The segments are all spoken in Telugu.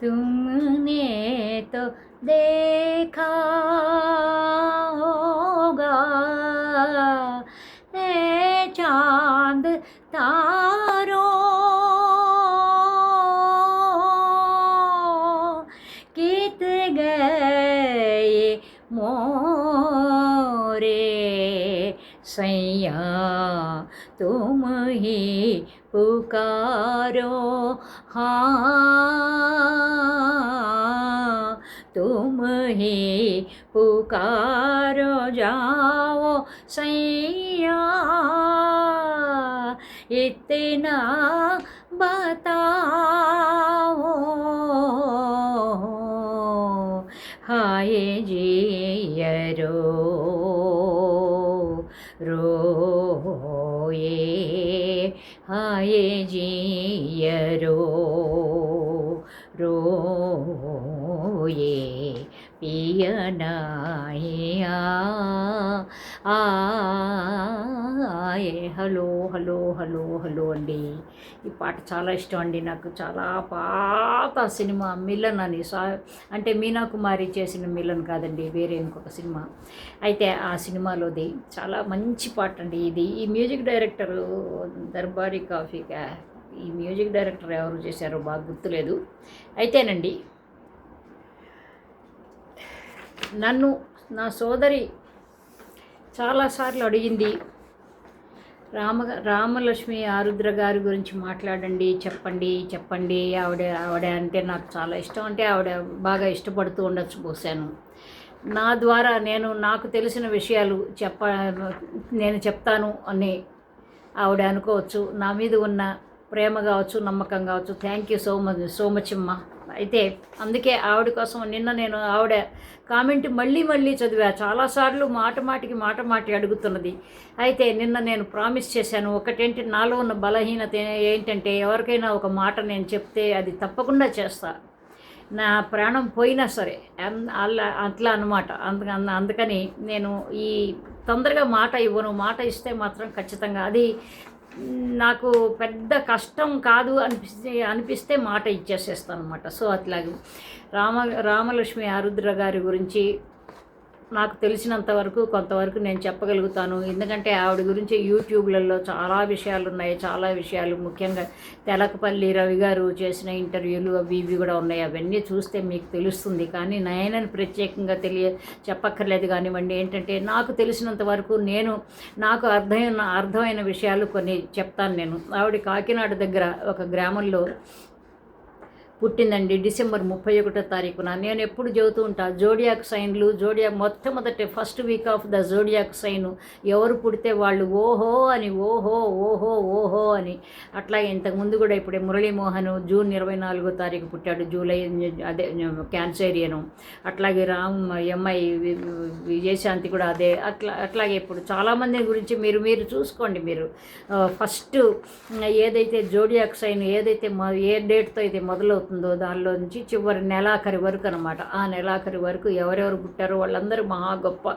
तुमने तो देखा होगा ए चाँद तारों पुकारो। हाँ तुम ही पुकारो जाओ सैया। इतना बताओ ಹಾಯೇ ಜೀಯರೋ ರೋಯೇ ಪಿಯನಾಯ ಆ ఏ హలో హలో హలో హలో అండి. ఈ పాట చాలా ఇష్టం అండి నాకు. చాలా పాత సినిమా మిలన్ అని. సా అంటే మీనా కుమారి చేసిన మిలన్ కాదండి వేరే ఇంకొక సినిమా. అయితే ఆ సినిమాలోది చాలా మంచి పాట అండి ఇది. ఈ మ్యూజిక్ డైరెక్టర్ దర్బారీ కాఫీగా ఈ మ్యూజిక్ డైరెక్టర్ ఎవరు చేశారో బాగా గుర్తులేదు. అయితేనండి నన్ను నా సోదరి చాలాసార్లు అడిగింది రామ రామలక్ష్మి ఆరుద్ర గారి గురించి మాట్లాడండి చెప్పండి చెప్పండి. ఆవిడ ఆవిడ అంటే నాకు చాలా ఇష్టం. అంటే ఆవిడ బాగా ఇష్టపడుతూ ఉండొచ్చు పోసాను నా ద్వారా నేను నాకు తెలిసిన విషయాలు చెప్ప నేను చెప్తాను అని ఆవిడ అనుకోవచ్చు. నా మీద ఉన్న ప్రేమ కావచ్చు నమ్మకం కావచ్చు. Thank you so much so much అమ్మ. అయితే అందుకే ఆవిడ కోసం నిన్న నేను ఆవిడ కామెంట్ మళ్ళీ మళ్ళీ చదివా. చాలాసార్లు మాట మాటికి మాట మాటి అడుగుతున్నది. అయితే నిన్న నేను ప్రామిస్ చేశాను ఒకటేంటి నాలో ఉన్న బలహీనత ఏంటంటే ఎవరికైనా ఒక మాట నేను చెప్తే అది తప్పకుండా చేస్తా. నా ప్రాణం పోయినా సరే. అలా అట్లా అనమాట అందుకని అందుకని నేను ఈ తొందరగా మాట ఇవ్వను. మాట ఇస్తే మాత్రం ఖచ్చితంగా. అది నాకు పెద్ద కష్టం కాదు అనిపిస్తే అనిపిస్తే మాట ఇచ్చేసేస్తాను అనమాట సో అట్లాగే రామ రామలక్ష్మి ఆరుద్ర గారి గురించి నాకు తెలిసినంత వరకు కొంతవరకు నేను చెప్పగలుగుతాను. ఎందుకంటే ఆవిడ గురించి యూట్యూబ్లలో చాలా విషయాలు ఉన్నాయి. చాలా విషయాలు ముఖ్యంగా తెలకపల్లి రవి గారు చేసిన ఇంటర్వ్యూలు అవి ఇవి కూడా ఉన్నాయి. అవన్నీ చూస్తే మీకు తెలుస్తుంది. కానీ నేనని ప్రత్యేకంగా తెలియ చెప్పక్కర్లేదు కానివ్వండి. ఏంటంటే నాకు తెలిసినంత వరకు నేను నాకు అర్థమైన అర్థమైన విషయాలు కొన్ని చెప్తాను నేను. ఆవిడ కాకినాడ దగ్గర ఒక గ్రామంలో పుట్టిందండి డిసెంబర్ ముప్పై ఒకటో తారీఖున. నేను ఎప్పుడు చెబుతూ ఉంటా. జోడియాక్ సైన్లు జోడియాక్ మొట్టమొదటి first week of the zodiac sign. ఎవరు పుడితే వాళ్ళు ఓహో అని ఓహో ఓహో ఓహో అని. అట్లాగే ఇంతకుముందు కూడా ఇప్పుడే మురళీమోహన్ జూన్ ఇరవై నాలుగో తారీఖు పుట్టాడు. జూలై అదే క్యాన్సేరియను. అట్లాగే రామ్ ఎంఐ విజయశాంతి కూడా అదే. అట్లా అట్లాగే ఇప్పుడు చాలామంది గురించి మీరు మీరు చూసుకోండి మీరు. ఫస్ట్ ఏదైతే జోడియాక్ సైన్ ఏదైతే ఏ డేట్తో అయితే మొదలవుతుందో దానిలో నుంచి చివరి నెలాఖరి వరకు అనమాట ఆ నెలాఖరి వరకు ఎవరెవరు పుట్టారో వాళ్ళందరూ మహా గొప్ప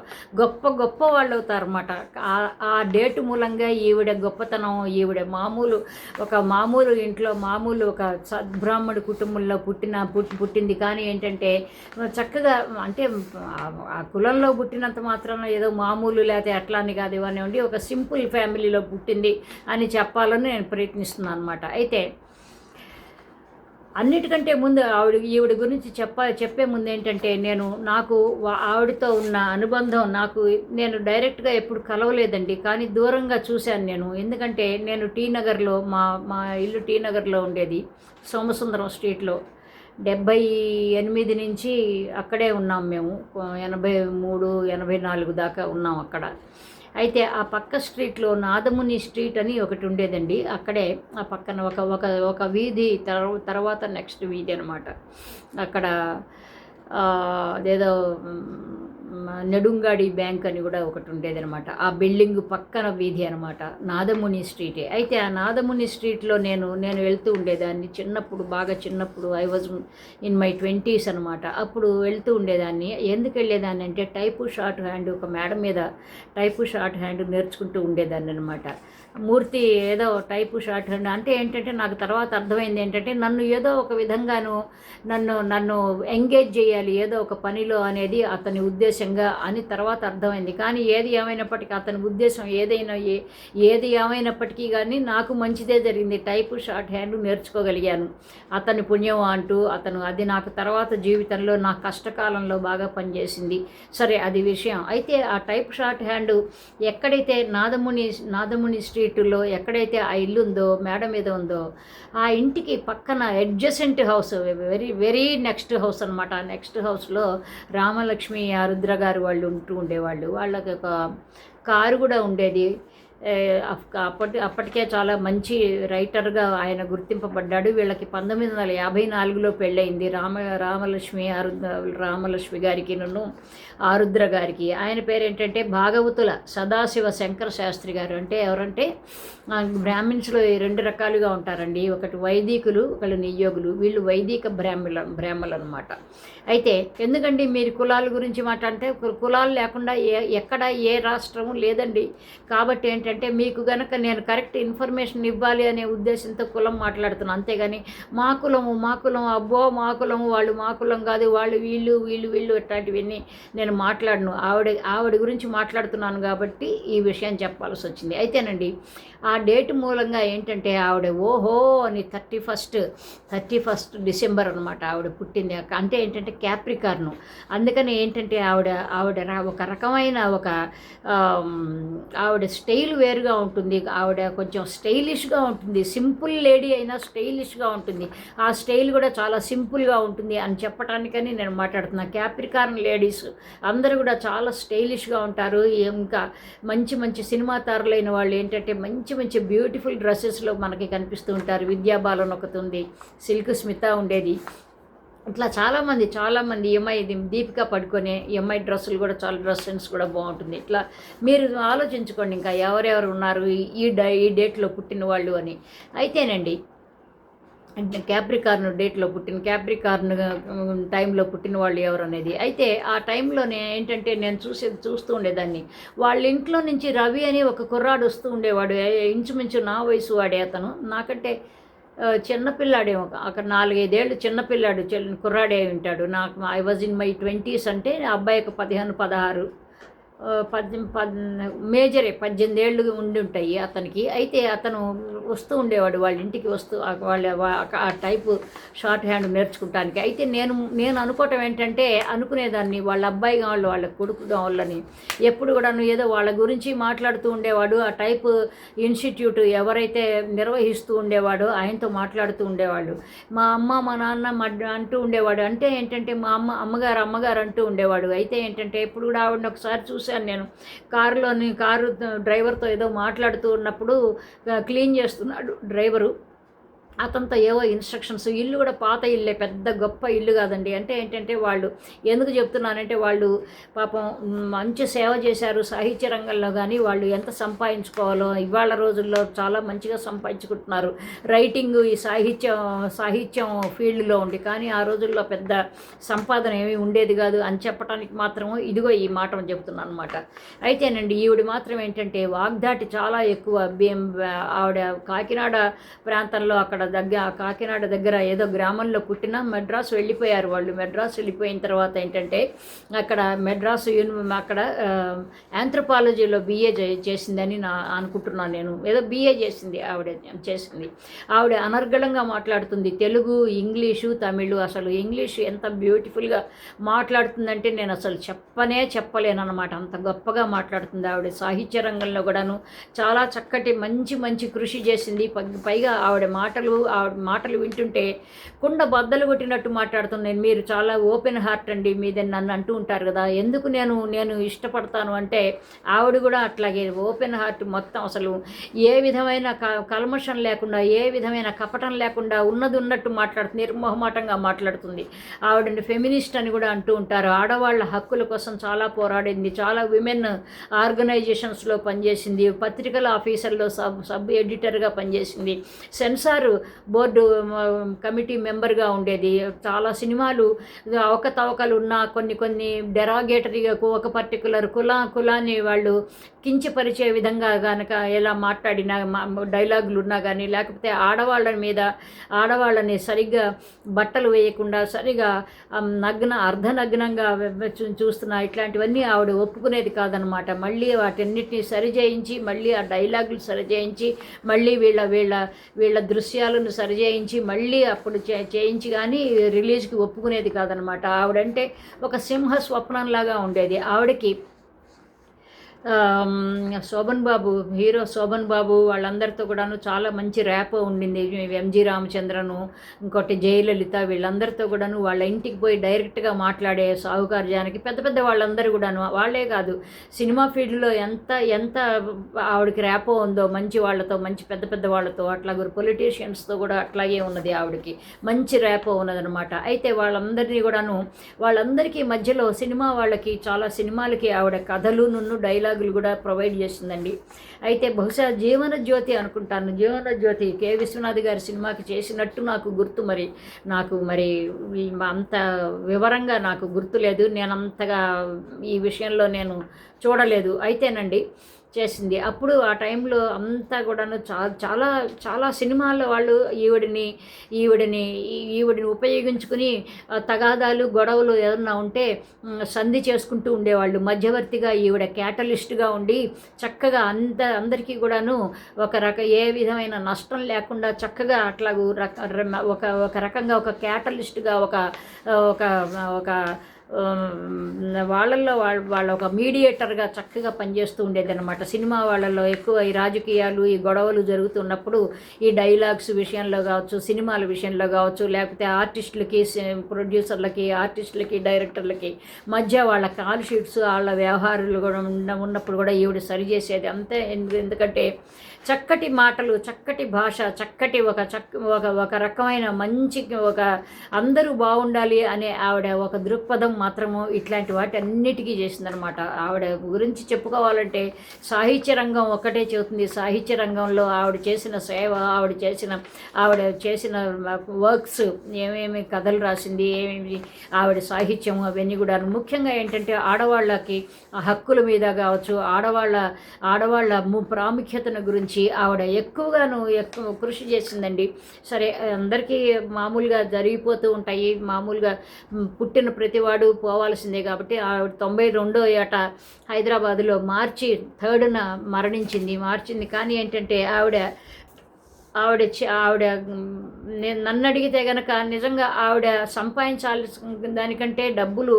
గొప్ప గొప్ప వాళ్ళు అవుతారన్నమాట. ఆ- ఆ డేటు మూలంగా ఈవిడ గొప్పతనం ఈవిడ మామూలు ఒక మామూలు ఇంట్లో మామూలు ఒక సద్బ్రాహ్మణుడి కుటుంబంలో పుట్టిన పుట్టి పుట్టింది. కానీ ఏంటంటే చక్కగా అంటే ఆ- ఆ కులంలో పుట్టినంత మాత్రాన ఏదో మామూలు లేకపోతే అట్లా అని కాదు ఇవన్నీ ఒక సింపుల్ ఫ్యామిలీలో పుట్టింది అని చెప్పాలని నేను ప్రయత్నిస్తున్నాను అనమాట అయితే అన్నిటికంటే ముందు ఆవిడ ఈవిడ గురించి చెప్ప చెప్పే ముందు ఏంటంటే నేను నాకు వా- ఆవిడతో ఉన్న అనుబంధం నాకు నేను డైరెక్ట్గా ఎప్పుడు కలవలేదండి. కానీ దూరంగా చూశాను నేను. ఎందుకంటే నేను టీ నగర్లో మా మా ఇల్లు టీ నగర్లో ఉండేది. సోమసుందరం స్ట్రీట్లో. డెబ్బై ఎనిమిది నుంచి అక్కడే ఉన్నాం మేము. ఎనభై మూడు ఎనభై నాలుగు దాకా ఉన్నాం అక్కడ. అయితే ఆ పక్క స్ట్రీట్లో నాదముని స్ట్రీట్ అని ఒకటి ఉండేదండి. అక్కడే ఆ పక్కన ఒక ఒక ఒక వీధి తర్వాత నెక్స్ట్ వీధి అనమాట అక్కడ అదేదో నెడుంగాడి బ్యాంక్ అని కూడా ఒకటి ఉండేదనమాట ఆ బిల్డింగ్ పక్కన వీధి అనమాట నాదముని స్ట్రీటే. అయితే ఆ నాదముని స్ట్రీట్లో నేను నేను వెళ్తూ ఉండేదాన్ని. చిన్నప్పుడు బాగా చిన్నప్పుడు I was in my twenties అనమాట అప్పుడు వెళ్తూ ఉండేదాన్ని. ఎందుకు వెళ్ళేదాన్ని అంటే టైపు షార్ట్ హ్యాండ్ ఒక మేడం మీద టైపు షార్ట్ హ్యాండ్ నేర్చుకుంటూ ఉండేదాన్ని అనమాట మూర్తి ఏదో టైపు షార్ట్ హ్యాండ్ అంటే ఏంటంటే నాకు తర్వాత అర్థమైంది ఏంటంటే నన్ను ఏదో ఒక విధంగాను నన్ను నన్ను ఎంగేజ్ చేయాలి. ఏదో ఒక పనిలో అనేది అతని ఉద్దేశంగా అని తర్వాత అర్థమైంది. కానీ ఏది ఏమైనప్పటికీ అతని ఉద్దేశం ఏదైనా ఏ ఏది ఏమైనప్పటికీ కానీ నాకు మంచిదే జరిగింది. టైపు షార్ట్ హ్యాండ్ నేర్చుకోగలిగాను. అతని పుణ్యం అంటూ అతను అది నాకు తర్వాత జీవితంలో నా కష్టకాలంలో బాగా పనిచేసింది. సరే అది విషయం. అయితే ఆ టైప్ షార్ట్ హ్యాండ్ ఎక్కడైతే నాదముని నాదముని స్ట్రీట్లో ఎక్కడైతే ఆ ఇల్లు ఉందో మేడ మీద ఉందో ఆ ఇంటికి పక్కన adjacent house very very next house అనమాట నెక్స్ట్ హౌస్లో రామలక్ష్మి ఆరుద్ర గారు వాళ్ళు ఉంటూ ఉండేవాళ్ళు. వాళ్ళకి ఒక కారు కూడా ఉండేది. అప్పటి అప్పటికే చాలా మంచి రైటర్గా ఆయన గుర్తింపబడ్డాడు. వీళ్ళకి పంతొమ్మిది వందల యాభై నాలుగులో పెళ్ళయింది. రామ రామలక్ష్మి ఆరుద్ర రామలక్ష్మి గారికి నన్ను ఆరుద్ర గారికి. ఆయన పేరు ఏంటంటే భాగవతుల సదాశివ శంకర శాస్త్రి గారు. అంటే ఎవరంటే బ్రాహ్మిన్స్లో ఈ రెండు రకాలుగా ఉంటారండి. ఒకటి వైదికులు ఒకళ్ళు నియోగులు. వీళ్ళు వైదిక బ్రాహ్మణ బ్రాహ్మణులు అనమాట అయితే ఎందుకండి మీరు కులాల గురించి మాట్లాడితే కులాలు లేకుండా ఏ ఎక్కడ ఏ రాష్ట్రము లేదండి. కాబట్టి ఏంటంటే మీకు గనక నేను కరెక్ట్ ఇన్ఫర్మేషన్ ఇవ్వాలి అనే ఉద్దేశంతో కులం మాట్లాడుతున్నాను అంతేగాని మా కులము మా కులం అబ్బో మా కులము వాళ్ళు మా కులం కాదు వాళ్ళు వీళ్ళు వీళ్ళు వీళ్ళు ఇట్లాంటివన్నీ నేను మాట్లాడను. ఆవిడ ఆవిడ గురించి మాట్లాడుతున్నాను కాబట్టి ఈ విషయం చెప్పాల్సి వచ్చింది. అయితేనండి ఆ డేట్ మూలంగా ఏంటంటే ఆవిడ ఓహో అని thirty first thirty first December అనమాట ఆవిడ పుట్టింది. అంటే ఏంటంటే క్యాప్రికార్ను. అందుకని ఏంటంటే ఆవిడ ఆవిడ ఒక రకమైన ఒక ఆవిడ స్టైల్ వేరుగా ఉంటుంది. ఆవిడ కొంచెం స్టైలిష్గా ఉంటుంది. సింపుల్ లేడీ అయినా స్టైలిష్గా ఉంటుంది. ఆ స్టైల్ కూడా చాలా సింపుల్గా ఉంటుంది అని చెప్పడానికని నేను మాట్లాడుతున్నా. క్యాప్రికార్న్ లేడీస్ అందరూ కూడా చాలా స్టైలిష్గా ఉంటారు. ఇంకా మంచి మంచి సినిమా తారులైన వాళ్ళు ఏంటంటే మంచి మంచి మంచి బ్యూటిఫుల్ డ్రెస్సెస్లో మనకి కనిపిస్తూ ఉంటారు. విద్యాబాలన్ ఒకటి ఉంది సిల్క్ స్మిత ఉండేది. ఇట్లా చాలామంది చాలామంది ఎంఐ దీపిక పడుకొని ఎంఐ డ్రెస్సులు కూడా చాలా డ్రెస్ సెన్స్ కూడా బాగుంటుంది. ఇట్లా మీరు ఆలోచించుకోండి ఇంకా ఎవరెవరు ఉన్నారు ఈ- డై ఈ డేట్లో పుట్టిన వాళ్ళు అని. అయితేనండి అంటే క్యాప్రికార్న్ డేట్లో పుట్టిన క్యాప్రికార్న్ టైంలో పుట్టిన వాళ్ళు ఎవరు అనేది. అయితే ఆ టైంలోనే ఏంటంటే నేను చూసేది చూస్తూ ఉండేదాన్ని. వాళ్ళ ఇంట్లో నుంచి రవి అని ఒక కుర్రాడు వస్తూ ఉండేవాడు. ఇంచుమించు నా వయసు వాడే అతను. నాకంటే చిన్నపిల్లాడే చిన్నపిల్లాడేమో అక్కడ నాలుగైదేళ్ళు చిన్నపిల్లాడు చిన్న కుర్రాడే ఉంటాడు. నాకు I was in my twenties అంటే అబ్బాయికి పదిహేను పదహారు. పద్దెనిమిది పద్ మేజరే పద్దెనిమిది ఏళ్ళు ఉండి ఉంటాయి అతనికి. అయితే అతను వస్తూ ఉండేవాడు వాళ్ళ ఇంటికి వస్తూ వాళ్ళ ఆ టైపు షార్ట్ హ్యాండ్ నేర్చుకుంటానికి. అయితే నేను నేను అనుకోవటం ఏంటంటే అనుకునేదాన్ని వాళ్ళ అబ్బాయి వాళ్ళు వాళ్ళ కొడుకు కావాలని ఎప్పుడు కూడా ఏదో వాళ్ళ గురించి మాట్లాడుతూ ఉండేవాడు. ఆ టైపు ఇన్స్టిట్యూట్ ఎవరైతే నిర్వహిస్తూ ఉండేవాడో ఆయనతో మాట్లాడుతూ ఉండేవాళ్ళు. మా అమ్మ మా నాన్న మా అంటూ ఉండేవాడు. అంటే ఏంటంటే మా అమ్మ అమ్మగారు అమ్మగారు అంటూ ఉండేవాడు. అయితే ఏంటంటే ఎప్పుడు కూడా ఆవిడని ఒకసారి చూసి చూశాను నేను. కారులోని కారు డ్రైవర్తో ఏదో మాట్లాడుతూ ఉన్నప్పుడు క్లీన్ చేస్తున్నాడు డ్రైవరు. అతనితో ఏవో ఇన్స్ట్రక్షన్స్ ఇల్లు కూడా పాత ఇల్లే పెద్ద గొప్ప ఇల్లు కాదండి. అంటే ఏంటంటే వాళ్ళు ఎందుకు చెప్తున్నానంటే వాళ్ళు పాపం మంచి సేవ చేశారు సాహిత్య రంగంలో కానీ వాళ్ళు ఎంత సంపాదించుకోవాలో ఇవాళ రోజుల్లో చాలా మంచిగా సంపాదించుకుంటున్నారు. రైటింగ్ ఈ సాహిత్యం సాహిత్యం ఫీల్డ్లో ఉండి కానీ ఆ రోజుల్లో పెద్ద సంపాదన ఏమీ ఉండేది కాదు. అని చెప్పడానికి మాత్రం ఇదిగో ఈ మాట చెప్తున్నాను అనమాట అయితేనండి ఈవిడ మాత్రం ఏంటంటే వాగ్దాటి చాలా ఎక్కువ. బేం ఆవిడ కాకినాడ ప్రాంతంలో అక్కడ దగ్గర కాకినాడ దగ్గర ఏదో గ్రామంలో పుట్టిన మెడ్రాస్ వెళ్ళిపోయారు వాళ్ళు. మెడ్రాస్ వెళ్ళిపోయిన తర్వాత ఏంటంటే అక్కడ మెడ్రాస్ యూని అక్కడ ఆంథ్రపాలజీలో బీఏ చేసిందని నా అనుకుంటున్నాను నేను. ఏదో బీఏ చేసింది ఆవిడ చేసింది. ఆవిడ అనర్గళంగా మాట్లాడుతుంది. తెలుగు ఇంగ్లీషు తమిళ్ అసలు ఇంగ్లీష్ ఎంత బ్యూటిఫుల్గా మాట్లాడుతుందంటే నేను అసలు చెప్పనే చెప్పలేనన్నమాట. అంత గొప్పగా మాట్లాడుతుంది ఆవిడ. సాహిత్య రంగంలో కూడాను చాలా చక్కటి మంచి మంచి కృషి చేసింది. పైగా ఆవిడ మాటలు ఆ మాటలు వింటుంటే కుండ బద్దలు కొట్టినట్టు మాట్లాడుతున్నాను మీరు చాలా ఓపెన్ హార్ట్ అండి మీద నన్ను అంటూ ఉంటారు కదా. ఎందుకు నేను నేను ఇష్టపడతాను అంటే ఆవిడ కూడా అట్లాగే ఓపెన్ హార్ట్ మొత్తం అసలు ఏ విధమైన క కల్మషం లేకుండా ఏ విధమైన కపటం లేకుండా ఉన్నది ఉన్నట్టు మాట్లాడుతుంది నిర్మోహమాటంగా మాట్లాడుతుంది. ఆవిడని ఫెమినిస్ట్ అని కూడా అంటూ ఉంటారు. ఆడవాళ్ళ హక్కుల కోసం చాలా పోరాడింది. చాలా విమెన్ ఆర్గనైజేషన్స్లో పనిచేసింది. పత్రికల ఆఫీసర్లో సబ్ సబ్ ఎడిటర్గా పనిచేసింది. సెన్సార్ బోర్డు కమిటీ మెంబర్గా ఉండేది. చాలా సినిమాలు అవకతవకలు ఉన్న కొన్ని కొన్ని డెరాగేటరీగా ఒక పర్టికులర్ కుల కులాన్ని వాళ్ళు కించపరిచే విధంగా కనుక ఎలా మాట్లాడినా మా- డైలాగులు ఉన్నా కానీ లేకపోతే ఆడవాళ్ళ మీద ఆడవాళ్ళని సరిగ్గా బట్టలు వేయకుండా సరిగా నగ్న అర్ధనగ్నంగా వె- చూస్తున్న ఇట్లాంటివన్నీ ఆవిడ ఒప్పుకునేది కాదనమాట. మళ్ళీ వాటన్నిటిని సరిచేయించి మళ్ళీ ఆ డైలాగులు సరిచేయించి మళ్ళీ వీళ్ళ వీళ్ళ వీళ్ళ దృశ్యాలు దృశ్యాలను సరిచేయించి మళ్ళీ అప్పుడు చే చేయించి కానీ రిలీజ్కి ఒప్పుకునేది కాదనమాట. ఆవిడంటే ఒక సింహ స్వప్నంలాగా ఉండేది. ఆవిడకి శోభన్ బాబు హీరో శోభన్ బాబు వాళ్ళందరితో కూడాను చాలా మంచి ర్యాప్ ఉండింది. ఎంజి రామచంద్రను ఇంకోటి జయలలిత వీళ్ళందరితో కూడాను వాళ్ళ ఇంటికి పోయి డైరెక్ట్గా మాట్లాడే సాహుకారు జానకి పెద్ద పెద్ద వాళ్ళందరూ కూడాను. వాళ్ళే కాదు సినిమా ఫీల్డ్లో ఎంత ఎంత ఆవిడకి ర్యాపో ఉందో మంచి వాళ్ళతో మంచి పెద్ద పెద్ద వాళ్ళతో అట్లాగే పొలిటీషియన్స్తో కూడా అట్లాగే ఉన్నది ఆవిడకి. మంచి ర్యాపో ఉన్నదనమాట అయితే వాళ్ళందరినీ కూడాను వాళ్ళందరికీ మధ్యలో సినిమా వాళ్ళకి చాలా సినిమాలకి ఆవిడ కథలు నున్ను డైలాగులు కూడా ప్రొవైడ్ చేసిందండి అయితే బహుశా జీవన జ్యోతి అనుకుంటాను. జీవన జ్యోతి కె. విశ్వనాథ్ గారి సినిమాకి చేసినట్టు నాకు గుర్తు మరి. నాకు మరి అంత వివరంగా నాకు గుర్తు లేదు. నేను అంతగా ఈ విషయంలో నేను చూడలేదు. అయితేనండి చేసింది. అప్పుడు ఆ టైంలో అంతా కూడాను చా చాలా చాలా సినిమాల్లో వాళ్ళు ఈవిడిని ఈవిడిని ఈవిడిని ఉపయోగించుకుని తగాదాలు గొడవలు ఏదన్నా ఉంటే సంధి చేసుకుంటూ ఉండేవాళ్ళు. మధ్యవర్తిగా ఈవిడ క్యాటలిస్ట్గా ఉండి చక్కగా అంద అందరికీ కూడాను ఒక రక ఏ విధమైన నష్టం లేకుండా చక్కగా అట్లాగూ రక ఒక ఒక రకంగా ఒక క్యాటలిస్ట్గా ఒక ఒక ఒక వాళ్ళల్లో వాళ్ళ వాళ్ళ ఒక మీడియేటర్గా చక్కగా పనిచేస్తూ ఉండేదన్నమాట. సినిమా వాళ్ళల్లో ఎక్కువ ఈ రాజకీయాలు ఈ గొడవలు జరుగుతున్నప్పుడు ఈ డైలాగ్స్ విషయంలో కావచ్చు సినిమాల విషయంలో కావచ్చు లేకపోతే ఆర్టిస్టులకి ప్రొడ్యూసర్లకి ఆర్టిస్టులకి డైరెక్టర్లకి మధ్య వాళ్ళ కాల్ షీట్స్ వాళ్ళ వ్యవహారాలు కూడా ఉన్నప్పుడు కూడా ఈవిడ సరిచేసేది అంతే. ఎందుకంటే చక్కటి మాటలు చక్కటి భాష చక్కటి ఒక చక్క ఒక ఒక రకమైన మంచి ఒక అందరూ బాగుండాలి అనే ఆవిడ ఒక దృక్పథం మాత్రము ఇట్లాంటి వాటి అన్నిటికీ చేసిందనమాట ఆవిడ గురించి చెప్పుకోవాలంటే సాహిత్య రంగం ఒక్కటే చెబుతుంది. సాహిత్య రంగంలో ఆవిడ చేసిన సేవ ఆవిడ చేసిన ఆవిడ చేసిన వర్క్స్ ఏమేమి కథలు రాసింది ఏమేమి ఆవిడ సాహిత్యం అవన్నీ కూడా ముఖ్యంగా ఏంటంటే ఆడవాళ్ళకి ఆ హక్కుల మీద కావచ్చు ఆడవాళ్ళ ఆడవాళ్ళ ము- ప్రాముఖ్యతను గురించి ఆవిడ ఎక్కువగాను ఎక్కువ కృషి చేసిందండి. సరే అందరికీ మామూలుగా జరిగిపోతూ ఉంటాయి. మామూలుగా పుట్టిన ప్రతివాడు పోవాల్సిందే కాబట్టి ఆవిడ తొంభై రెండో ఏట హైదరాబాదులో మార్చి థర్డ్న మరణించింది. మార్చింది కానీ ఏంటంటే ఆవిడ ఆవిడ ఆవిడ నన్ను అడిగితే గనక నిజంగా ఆవిడ సంపాదించాల్సిన దానికంటే డబ్బులు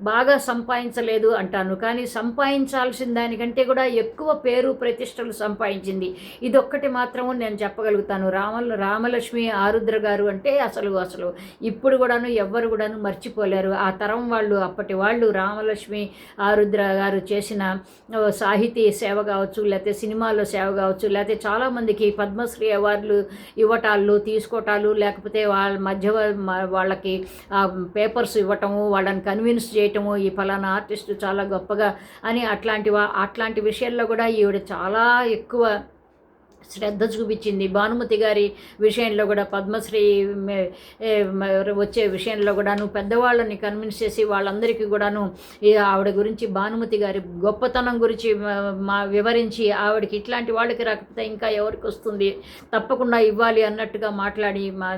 బాగా సంపాదించలేదు అంటాను. కానీ సంపాదించాల్సిన దానికంటే కూడా ఎక్కువ పేరు ప్రతిష్టలు సంపాదించింది. ఇదొక్కటి మాత్రము నేను చెప్పగలుగుతాను. రామ రామలక్ష్మి ఆరుద్ర గారు అంటే అసలు అసలు ఇప్పుడు కూడాను ఎవ్వరు కూడాను మర్చిపోలేరు. ఆ తరం వాళ్ళు అప్పటి వాళ్ళు రామలక్ష్మి ఆరుద్ర గారు చేసిన సాహితీ సేవ కావచ్చు లేకపోతే సినిమాలో సేవ కావచ్చు లేకపోతే చాలామందికి పద్మశ్రీ అవార్డులు ఇవ్వటాలు తీసుకోవటాలు లేకపోతే వాళ్ళ మధ్య వాళ్ళకి పేపర్స్ ఇవ్వటము వాళ్ళని కన్విన్స్ చేయటము ఈ ఫలానా ఆర్టిస్టు చాలా గొప్పగా అని అట్లాంటి వా- అట్లాంటి విషయాల్లో కూడా ఈవిడ చాలా ఎక్కువ శ్రద్ధ చూపించింది. భానుమతి గారి విషయంలో కూడా పద్మశ్రీ వచ్చే విషయంలో కూడాను పెద్దవాళ్ళని కన్విన్స్ చేసి వాళ్ళందరికీ కూడాను ఆవిడ గురించి భానుమతి గారి గొప్పతనం గురించి మా వివరించి ఆవిడకి ఇట్లాంటి వాళ్ళకి రాకపోతే ఇంకా ఎవరికి వస్తుంది? తప్పకుండా ఇవ్వాలి అన్నట్టుగా మాట్లాడి మా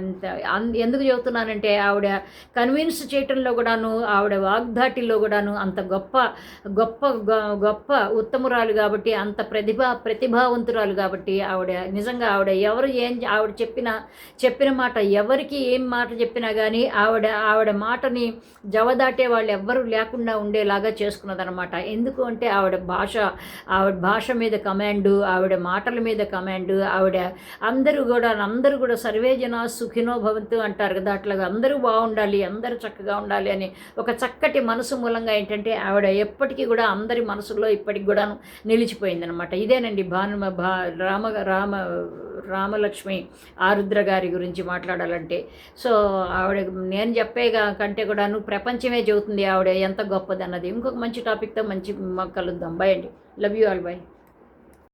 అన్- ఎందుకు చెబుతున్నానంటే ఆవిడ కన్విన్స్ చేయటంలో కూడాను ఆవిడ వాగ్దాటిలో కూడాను అంత గొప్ప గొప్ప గొ- గొప్ప ఉత్తమురాలు కాబట్టి అంత ప్రతిభ ప్రతిభావంతురాలు కాబట్టి ఆవిడ నిజంగా ఆవిడ ఎవరు ఏం ఆవిడ చెప్పిన చెప్పిన మాట ఎవరికి ఏం మాట చెప్పినా కానీ ఆవిడ ఆవిడ మాటని జవదాటే వాళ్ళు ఎవ్వరూ లేకుండా ఉండేలాగా చేసుకున్నదనమాట ఎందుకు అంటే ఆవిడ భాష ఆవిడ భాష మీద కమాండు ఆవిడ మాటల మీద కమాండు ఆవిడ అందరూ కూడా అందరూ కూడా సర్వే జన సుఖినో భవంతు అంటారు కదా అట్లాగా అందరూ బాగుండాలి అందరూ చక్కగా ఉండాలి అని ఒక చక్కటి మనసు మూలంగా ఏంటంటే ఆవిడ ఎప్పటికీ కూడా అందరి మనసులో ఇప్పటికి కూడా నిలిచిపోయిందనమాట ఇదేనండి భాను భా రామ రామ రామలక్ష్మి ఆరుద్ర గారి గురించి మాట్లాడాలంటే. సో ఆవిడ నేను చెప్పే కంటే కూడాను ప్రపంచమే చెబుతుంది ఆవిడ ఎంత గొప్పది అన్నది ఇంకొక మంచి టాపిక్తో మంచి కలుద్దాం. బాయ్ అండి. Love you all. బాయ్